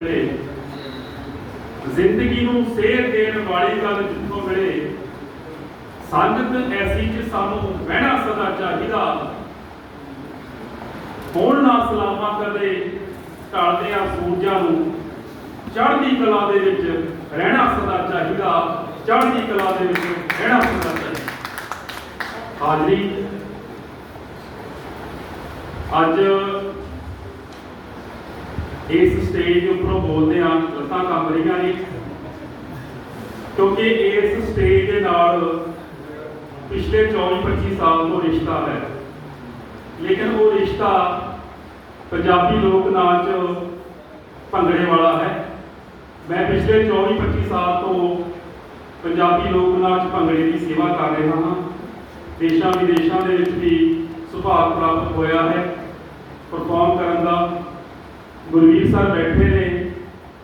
ਤੇ ਜ਼ਿੰਦਗੀ ਨੂੰ ਸੇਧ ਦੇਣ ਵਾਲੀ ਗੱਲ ਜਿੱਥੋਂ ਮਿਲੇ, ਸੰਗਤ ਐਸੀ ਚ ਸਾਨੂੰ ਬਹਿਣਾ ਸਦਾ ਚਾਹੀਦਾ। ਹੋਣ ਨਾ ਸਲਾਮਾ ਕਦੇ ਢਲਦੇ ਆ ਸੂਰਜਾਂ ਨੂੰ, ਚੜ੍ਹਦੀ ਕਲਾ ਦੇ ਵਿੱਚ ਰਹਿਣਾ ਸਦਾ ਚਾਹੀਦਾ। ਚੜ੍ਹਦੀ ਕਲਾ ਦੇ ਵਿੱਚ ਰਹਿਣਾ ਸਦਾ ਚਾਹੀਦਾ। ਹਾਜ਼ਰੀ। ਅੱਜ ਇਸ ਸਟੇਜ ਦੇ ਉੱਪਰੋਂ ਬੋਲਦੇ ਆ ਲੱਤਾਂ ਕੰਬ ਰਹੀਆਂ ਨੇ। ਕਿਉਂਕਿ ਇਸ ਸਟੇਜ ਦੇ ਨਾਲ ਪਿਛਲੇ 24-25 ਸਾਲ ਤੋਂ ਰਿਸ਼ਤਾ ਹੈ। ਲੇਕਿਨ ਉਹ ਰਿਸ਼ਤਾ ਪੰਜਾਬੀ ਲੋਕ ਨਾਚ ਭੰਗੜੇ ਵਾਲਾ ਹੈ। ਮੈਂ ਪਿਛਲੇ 24-25 ਸਾਲ ਤੋਂ ਪੰਜਾਬੀ ਲੋਕ ਨਾਚ ਭੰਗੜੇ ਦੀ ਸੇਵਾ ਕਰ ਰਿਹਾ ਹਾਂ। ਦੇਸ਼ਾਂ ਵਿਦੇਸ਼ਾਂ ਦੇ ਵਿੱਚ ਵੀ ਸੁਭਾਗ ਪ੍ਰਾਪਤ ਹੋਇਆ ਹੈ। ਪਰਫਾਰਮ ਕਰਨ ਦਾ ਗੁਰਵੀਰ ਸਰ ਬੈਠੇ ਨੇ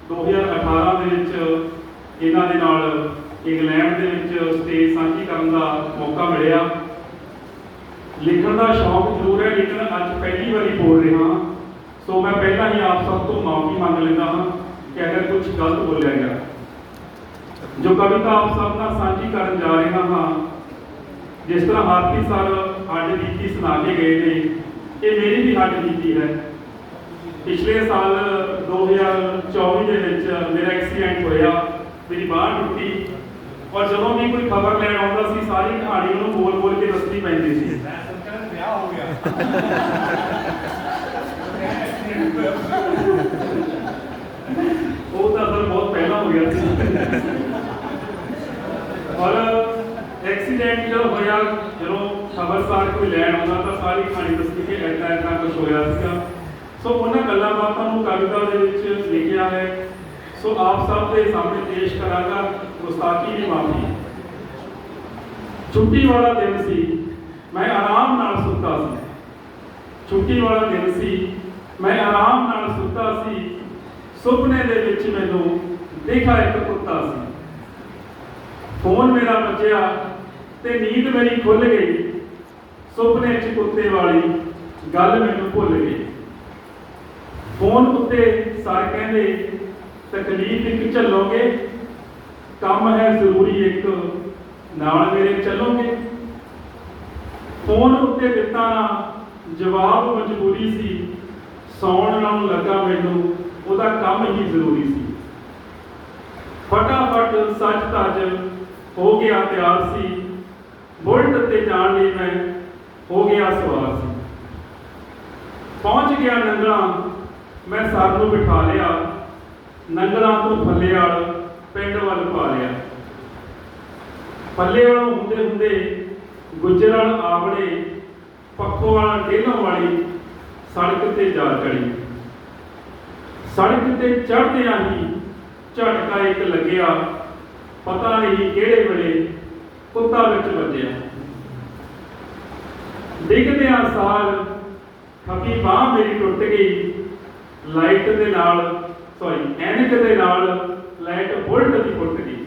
2018 ਦੇ ਵਿੱਚ, ਇਹਨਾਂ ਦੇ ਨਾਲ ਇੰਗਲੈਂਡ ਦੇ ਵਿੱਚ ਸਟੇਜ ਸਾਂਝੀ ਕਰਨ ਦਾ ਮੌਕਾ ਮਿਲਿਆ। ਲਿਖਣ ਦਾ ਸ਼ੌਕ ਜ਼ਰੂਰ ਹੈ, ਲੇਕਿਨ ਅੱਜ ਪਹਿਲੀ ਵਾਰੀ ਬੋਲ ਰਿਹਾ ਸੋ ਮੈਂ ਪਹਿਲਾਂ ਹੀ ਆਪ ਸਭ ਤੋਂ ਮਾਫੀ ਮੰਗ ਲੈਂਦਾ ਹਾਂ ਕਿ ਅਗਰ ਕੁਝ ਗਲਤ ਬੋਲਿਆ ਗਿਆ। ਜੋ ਕਵਿਤਾ ਆਪ ਸਭ ਨਾਲ ਸਾਂਝੀ ਕਰਨ ਜਾ ਰਿਹਾ ਹਾਂ, ਜਿਸ ਤਰ੍ਹਾਂ ਹਾਰਤੀ ਸਰ ਹੱਡ ਬੀਤੀ ਸੁਣਾ ਕੇ ਗਏ ਨੇ, ਇਹ ਮੇਰੀ ਵੀ ਹੱਡ ਬੀਤੀ ਹੈ। ਪਿਛਲੇ ਸਾਲ 2024 ਦੇ ਵਿੱਚ ਮੇਰਾ ਐਕਸੀਡੈਂਟ ਹੋਇਆ, ਮੇਰੀ ਬਾਂਹ ਟੁੱਟੀ ਔਰ ਜਦੋਂ ਵੀ ਕੋਈ ਖਬਰ ਲੈਣ ਆਉਂਦਾ ਸੀ, ਸਾਰੀ ਕਹਾਣੀ ਉਹਨੂੰ ਬੋਲ ਬੋਲ ਕੇ ਦੱਸਣੀ ਪੈਂਦੀ ਸੀ। ਵਿਆਹ ਹੋ ਗਿਆ ਉਹ ਤਾਂ ਅਸਲ ਬਹੁਤ ਪਹਿਲਾਂ ਹੋ ਗਿਆ ਸੀ। ਔਰ ਐਕਸੀਡੈਂਟ ਜਦੋਂ ਹੋਇਆ, ਜਦੋਂ ਖਬਰਸਾਰ ਕੋਈ ਲੈਣ ਆਉਂਦਾ, ਤਾਂ ਸਾਰੀ ਕਹਾਣੀ ਦੱਸਦੀ ਕਿ ਐਦਾਂ ਐਦਾਂ ਕੁਝ ਹੋਇਆ ਸੀਗਾ। ਸੋ ਉਹਨਾਂ ਗੱਲਾਂ ਬਾਤਾਂ ਨੂੰ ਕਵਿਤਾ ਦੇ ਵਿੱਚ ਲਿਖਿਆ ਹੈ। ਸੋ ਆਪ ਸਭ ਦੇ ਸਾਹਮਣੇ ਪੇਸ਼ ਕਰਾਂਗਾ ਗੁਸਤਾਖੀ ਦੀ ਮਾਫੀ। ਛੁੱਟੀ ਵਾਲਾ ਦਿਨ ਸੀ। ਮੈਂ ਆਰਾਮ ਨਾਲ ਸੁੱਤਾ ਸੀ। ਛੁੱਟੀ ਵਾਲਾ ਦਿਨ ਸੀ। ਮੈਂ ਆਰਾਮ ਨਾਲ ਸੁੱਤਾ ਸੀ। ਸੁਪਨੇ ਦੇ ਵਿੱਚ ਮੈਨੂੰ ਦੇਖਾ ਇੱਕ ਕੁੱਤਾ ਸੀ। ਫੋਨ ਮੇਰਾ ਵੱਜਿਆ ਤੇ ਨੀਂਦ ਮੇਰੀ ਖੁੱਲ ਗਈ। ਸੁਪਨੇ 'ਚ ਕੁੱਤੇ ਵਾਲੀ ਗੱਲ ਮੈਨੂੰ ਭੁੱਲ ਗਈ। ਫੋਨ ਉੱਤੇ ਸਰ ਕਹਿੰਦੇ ਤਕਲੀਫ ਇੱਕ ਝੱਲੋਗੇ, ਕੰਮ ਹੈ ਜ਼ਰੂਰੀ ਇੱਕ, ਨਾਲ ਮੇਰੇ ਚੱਲੋਗੇ। ਫੋਨ ਉੱਤੇ ਦਿੱਤਾ ਨਾ ਜਵਾਬ ਮਜਬੂਰੀ ਸੀ, ਸੌਣ ਨੂੰ ਲੱਗਾ ਮੈਨੂੰ, ਉਹਦਾ ਕੰਮ ਹੀ ਜ਼ਰੂਰੀ ਸੀ। ਫਟਾਫਟ ਸੱਚ ਤੱਜ ਹੋ ਗਿਆ ਤਿਆਰ ਸੀ, ਬੁਲਟ ਤੇ ਜਾਣ ਲਈ ਮੈਂ ਹੋ ਗਿਆ ਸਵਾਰ ਸੀ। ਪਹੁੰਚ ਗਿਆ ਨੰਗਲਾ ਮੈਂ ਸਰ ਨੂੰ ਬਿਠਾ ਲਿਆ, ਨੰਗਲਾਂ ਤੋਂ ਫੱਲੇ ਵਾਲ ਪਿੰਡ ਵੱਲ ਪਾ ਲਿਆ। ਫੱਲੇ ਵਾਲੋਂ ਹੁੰਦੇ ਹੁੰਦੇ ਗੁਜਰਲ ਆਵੜੇ, ਪੱਖੋ ਵਾਲਾ ਡੇਲੋਂ ਵਾਲੀ ਸੜਕ ਤੇ ਜਾ ਚੜੀ। ਸੜਕ ਤੇ ਚੜਦਿਆਂ ਹੀ ਝਟਕਾ ਇੱਕ ਲੱਗਿਆ, ਪਤਾ ਨਹੀਂ ਕਿਹੜੇ ਵੇਲੇ ਕੁੱਤਾ ਵਿੱਚ ਵੱਜਿਆ। ਡਿੱਗਦਿਆਂ ਸਾਰ ਖੱਬੀ ਬਾਹ ਮੇਰੀ ਟੁੱਟ ਗਈ ਲਾਈਟ ਦੇ ਨਾਲ ਸੌਰੀ ਐਨਕ ਦੇ ਨਾਲ ਲਾਈਟ ਬੁਲਟ ਦੀ ਟੁੱਟ ਗਈ।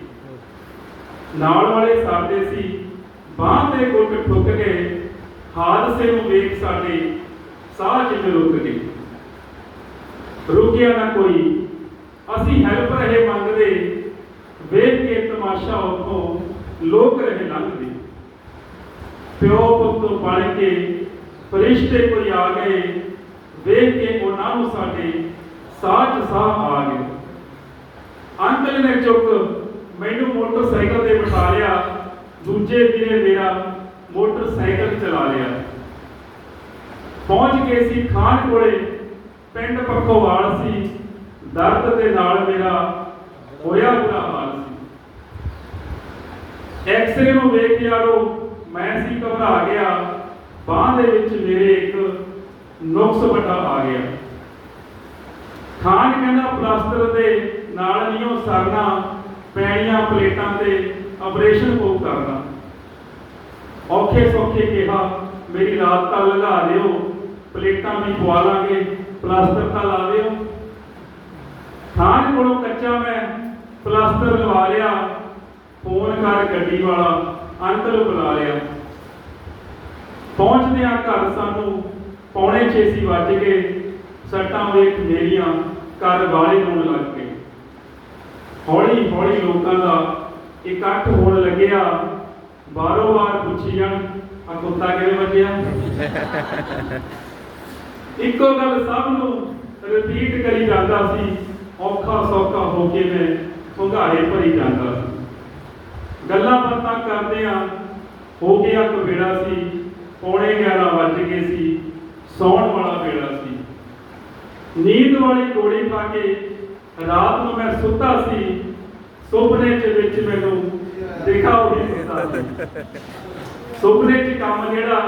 ਨਾਲ ਵਾਲੇ ਸਾਡੇ ਸੀ, ਬਾਹ ਤੇ ਗੁੱਟ ਠੁੱਕ ਗਏ ਹਾਦਸੇ ਨੂੰ ਵੇਖ ਸਾਡੇ ਸਾਹ ਜਿਵੇਂ ਰੁਕ ਗਏ। ਰੁਕਿਆ ਨਾ ਕੋਈ। ਅਸੀਂ ਹੈਲਪ ਰਹੇ ਮੰਗਦੇ, ਵੇਖ ਕੇ ਤਮਾਸ਼ਾ ਉੱਥੋਂ ਲੋਕ ਰਹੇ ਲੰਘਦੇ। ਪਿਓ ਪੁੱਤ ਪੜ ਕੇ ਫਰਿਸ਼ਤੇ ਕੋਈ ਆ ਗਏ ਵੇਖ ਕੇ ਉਹਨਾਂ ਨੂੰ ਸਾਡੇ ਸਾਹ 'ਚ ਸਾਹ ਆ ਗਏ। ਅੰਕਲ ਨੇ ਚੁੱਕ ਮੈਨੂੰ ਮੋਟਰਸਾਈਕਲ ਤੇ ਬਿਠਾ ਲਿਆ। ਦੂਜੇ ਵੀਰੇ ਮੇਰਾ ਮੋਟਰਸਾਈਕਲ ਚਲਾ ਲਿਆ। ਪਹੁੰਚ ਗਏ ਸੀ ਖਾਨ ਕੋਲੇ ਪਿੰਡ ਪੱਖੋਵਾਲ ਸੀ। ਦਰਦ ਦੇ ਨਾਲ ਮੇਰਾ ਹੋਇਆ ਬੁਰਾ ਹਾਲ ਸੀ। ਐਕਸਰੇ ਨੂੰ ਵੇਖ ਯਾਰੋ, ਮੈਂ ਸੀ ਘਬਰਾ ਗਿਆ। ਬਾਹ ਦੇ ਵਿੱਚ ਮੇਰੇ ਇੱਕ ਨੁਕਸ ਵੱਡਾ ਆ ਗਿਆ। ਖਾਨ ਕਹਿੰਦਾ ਪਲਾਸਟਰ ਦੇ ਨਾਲ ਨਹੀਂ ਉਹ ਸਰਨਾ, ਪੈਣੀਆਂ ਪਲੇਟਾਂ ਤੇ ਆਪਰੇਸ਼ਨ ਕੋ ਕਰਨਾ ਔਖੇ ਸੌਖੇ ਕਿਹਾ, ਮੇਰੀ ਰਾਤ ਤਾਂ ਲਗਾ ਦਿਓ, ਪਲੇਟਾਂ ਵੀ ਪਵਾ ਲਾਂਗੇ, ਪਲਾਸਟਰ ਤਾਂ ਲਾ ਦਿਓ। ਖਾਨ ਕੋਲੋਂ ਕੱਚਾ ਮੈਂ ਪਲਾਸਟਰ ਲਵਾ ਲਿਆ, ਫੋਨ ਕਰ ਗੱਡੀ ਵਾਲਾ, ਅੰਕਲ ਬੁਲਾ ਲਿਆ। ਪਹੁੰਚਦੇ ਆ ਘਰ ਸਾਨੂੰ ਪੌਣੇ 6 ਸੀ ਵੱਜ ਗਏ ਸੱਟਾਂ ਵੇਖ ਮੇਰੀਆਂ ਘਰ ਵਾਲੇ ਹੋਣ ਲੱਗ ਗਏ। ਹੌਲੀ ਹੌਲੀ ਲੋਕਾਂ ਦਾ ਇਕੱਠ ਹੋਣ ਲੱਗਿਆ। ਬਾਰੋ ਬਾਰ ਪੁੱਛੀ ਜਾਣ, ਆ ਕੁੱਤਾ ਕਿਵੇਂ ਵੱਜਿਆ? ਇੱਕੋ ਗੱਲ ਸਭ ਨੂੰ ਰਿਪੀਟ ਕਰੀ ਜਾਂਦਾ ਸੀ, ਔਖਾ ਸੌਖਾ ਹੋ ਕੇ ਮੈਂ ਹੁੰਗਾਰੇ ਭਰੀ ਜਾਂਦਾ ਸੀ। ਗੱਲਾਂ ਬਾਤਾਂ ਕਰਦੇ ਆ ਹੋ ਗਿਆ ਕਵੇੜਾ ਸੀ, ਪੌਣੇ 11 ਵੱਜ ਗਏ ਸੀ। ਸੌਣ ਵਾਲਾ ਵੇਲਾ ਸੀ। ਨੀਂਦ ਵਾਲੀ ਗੋਲੀ ਖਾ ਕੇ ਰਾਤ ਨੂੰ ਮੈਂ ਸੁੱਤਾ ਸੀ। ਸੁਪਨੇ ਚ ਵਿੱਚ ਮੈਨੂੰ ਦਿਖਾ ਉਹੀ ਸੁੱਤਾ ਸੀ। ਸੁਪਨੇ 'ਚ ਕੰਮ ਜਿਹੜਾ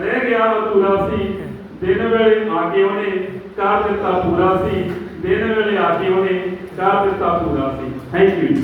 ਰਹਿ ਗਿਆ ਅਧੂਰਾ ਸੀ। ਦਿਨ ਵੇਲੇ ਆ ਕੇ ਉਹਨੇ ਕਰ ਦਿੱਤਾ, ਪੂਰਾ ਸੀ। ਦਿਨ ਵੇਲੇ ਆ ਕੇ ਉਹਨੇ ਕਰ ਦਿੱਤਾ, ਪੂਰਾ ਸੀ। Thank you